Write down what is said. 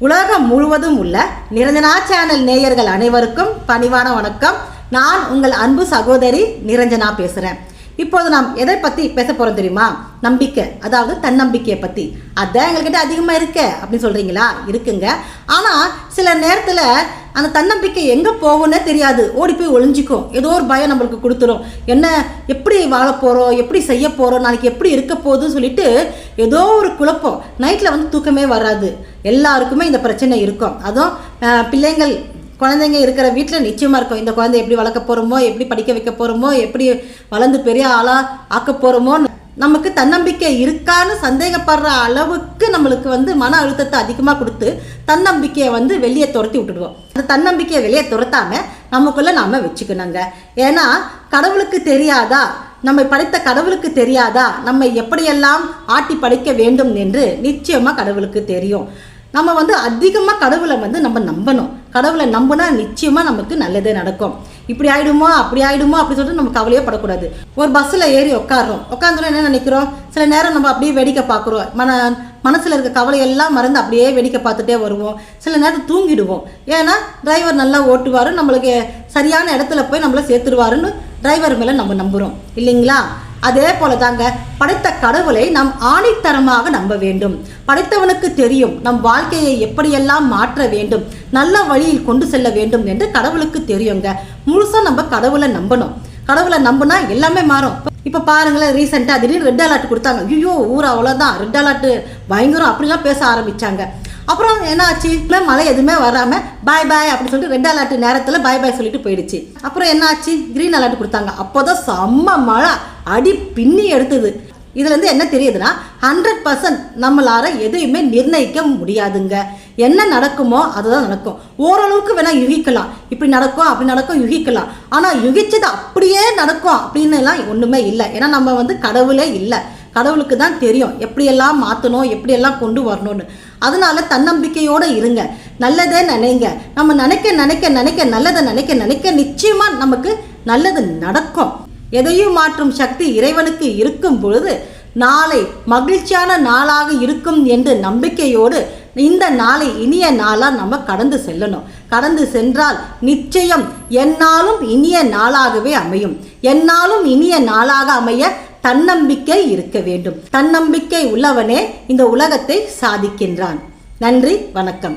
உலகம் முழுவதும் உள்ள நிரஞ்சனா சேனல் நேயர்கள் அனைவருக்கும் பணிவான வணக்கம். நான் உங்கள் அன்பு சகோதரி நிரஞ்சனா பேசுகிறேன் இப்போது நாம் எதை பற்றி பேச போகிறோம் தெரியுமா? நம்பிக்கை. அதாவது தன்னம்பிக்கையை பற்றி அதான் எங்கள்கிட்ட அதிகமாக இருக்கே அப்படின்னு சொல்கிறீங்களா இருக்குங்க. ஆனால் சில நேரத்தில் அந்த தன்னம்பிக்கை எங்கே போகும்னே தெரியாது. ஓடி போய் ஒளிஞ்சிக்கும். ஏதோ ஒரு பயம் நம்மளுக்கு கொடுத்துரும். என்ன எப்படி வாழ போகிறோம் எப்படி செய்ய போகிறோம் நாளைக்கு எப்படி இருக்க போகுதுன்னு சொல்லிட்டு ஏதோ ஒரு குழப்பம். நைட்டில் வந்து தூக்கமே வராது. எல்லாருக்குமே இந்த பிரச்சனை இருக்கும். அதுவும் பிள்ளைங்கள் குழந்தைங்க இருக்கிற வீட்டில் நிச்சயமாக இருக்கும். இந்த குழந்தை எப்படி வளர்க்க போகிறோமோ எப்படி படிக்க வைக்க போகிறோமோ எப்படி வளர்ந்து பெரிய ஆளாக ஆக்க போகிறோமோ நமக்கு தன்னம்பிக்கை இருக்கான்னு சந்தேகப்படுற அளவுக்கு நம்மளுக்கு வந்து மன அழுத்தத்தை அதிகமாக கொடுத்து தன்னம்பிக்கையை வந்து வெளியே துரத்தி விட்டுடுவோம். அந்த தன்னம்பிக்கையை வெளியே துரத்தாம நமக்குள்ளே நாம் வச்சுக்கணுங்க. ஏன்னா கடவுளுக்கு தெரியாதா? நம்மை படைத்த கடவுளுக்கு தெரியாதா? நம்ம எப்படியெல்லாம் ஆட்டி படைக்க வேண்டும் என்று நிச்சயமாக கடவுளுக்கு தெரியும். நம்ம வந்து அதிகமாக கடவுளை வந்து நம்ம நம்பணும். கடவுளை நம்பினா நிச்சயமாக நமக்கு நல்லதே நடக்கும். இப்படி ஆயிடுமோ அப்படி ஆயிடுமோ அப்படி சொல்லிட்டு நம்ம கவலையே படக்கூடாது. ஒரு பஸ்ஸில் ஏறி உட்காடுறோம் உட்காந்துரும் என்ன நினைக்கிறோம்? சில நேரம் நம்ம அப்படியே வேடிக்கை பார்க்குறோம். மன மனசில் இருக்க கவலையெல்லாம் மறந்து அப்படியே வேடிக்கை பார்த்துட்டே வருவோம். சில நேரம் தூங்கிடுவோம். ஏன்னா டிரைவர் நல்லா ஓட்டுவார் நம்மளுக்கு சரியான இடத்துல போய் நம்மளை சேர்த்துருவாருன்னு டிரைவர் மேலே நம்ம நம்புகிறோம் இல்லைங்களா? அதே போல தாங்க படைத்த கடவுளை நாம் ஆணித்தரமாக நம்ப வேண்டும். படைத்தவனுக்கு தெரியும் நம் வாழ்க்கையை எப்படியெல்லாம் மாற்ற வேண்டும் நல்ல வழியில் கொண்டு செல்ல வேண்டும் என்று கடவுளுக்கு தெரியுங்க. முழுசாக நம்ம கடவுளை நம்பணும். கடவுளை நம்பினா எல்லாமே மாறும். இப்போ பாருங்களேன் ரீசெண்டாக திடீர்னு ரெட் அலர்ட் கொடுத்தாங்க. ஐயோ ஊர் அவ்வளோதான் ரெட் அலர்ட் பயங்கரம் அப்படிலாம் பேச ஆரம்பித்தாங்க அப்புறம் என்ன ஆச்சு இல்லை மழை எதுவுமே வராமல் பாய் பாய் அப்படின்னு சொல்லிட்டு ரெட் அலர்ட் நேரத்தில் பாய் பாய் சொல்லிட்டு போயிடுச்சு. அப்புறம் என்ன ஆச்சு கிரீன் அலர்ட் கொடுத்தாங்க. அப்போதான் செம்ம மழை. அடி பின்னி எடுத்தது. இதுலேருந்து என்ன தெரியுதுன்னா ஹண்ட்ரட் பர்சன்ட் நம்மளால எதையுமே நிர்ணயிக்க முடியாதுங்க. என்ன நடக்குமோ அதுதான் நடக்கும். ஓரளவுக்கு வேணால் யுகிக்கலாம். இப்படி நடக்கும் அப்படி நடக்கும் யுகிக்கலாம். ஆனால் யுகிச்சது அப்படியே நடக்கும் அப்படின்னு எல்லாம் இல்லை. ஏன்னா நம்ம வந்து கடவுளே இல்லை. கடவுளுக்கு தான் தெரியும் எப்படியெல்லாம் மாற்றணும் எப்படியெல்லாம் கொண்டு வரணும்னு. அதனால தன்னம்பிக்கையோடு இருங்க. நல்லதே நினைங்க. நம்ம நினைக்க நினைக்க நினைக்க நல்லதை நினைக்க நினைக்க நிச்சயமாக நமக்கு நல்லது நடக்கும். எதையும் மாற்றும் சக்தி இறைவனுக்கு இருக்கும் பொழுது நாளை மகிழ்ச்சியான நாளாக இருக்கும் என்று நம்பிக்கையோடு இந்த நாளை இனிய நாளாக நம்ம கடந்து செல்லணும். கடந்து சென்றால் நிச்சயம் என்னாலும் இனிய நாளாகவே அமையும். என்னாலும் இனிய நாளாக அமைய தன்னம்பிக்கை இருக்க வேண்டும். தன்னம்பிக்கை உள்ளவனே இந்த உலகத்தை சாதிக்கின்றான். நன்றி வணக்கம்.